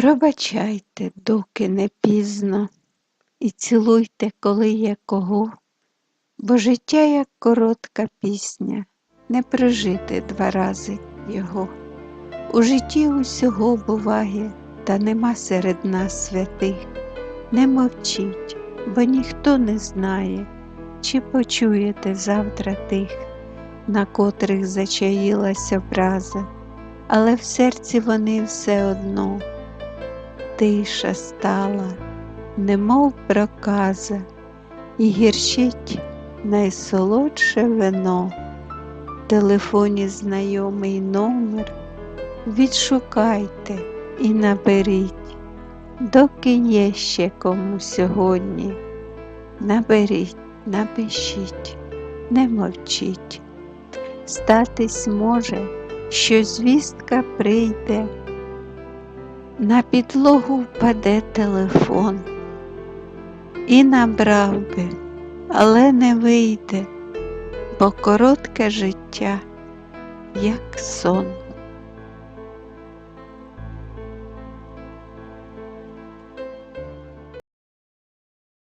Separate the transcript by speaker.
Speaker 1: Пробачайте, доки не пізно, і цілуйте, коли є кого, бо життя, як коротка пісня, не прожити два рази його. У житті усього буває, та нема серед нас святих. Не мовчіть, бо ніхто не знає, чи почуєте завтра тих, на котрих зачаїлась образа, але в серці вони все одно. Тиша стала, немов проказа, і гірчить найсолодше вино. В телефоні знайомий номер, відшукайте і наберіть, доки є ще кому сьогодні. Наберіть, напишіть, не мовчіть. Статись може, що звістка прийде. На підлогу впаде телефон і набрав би, але не вийде, бо коротке життя, як сон.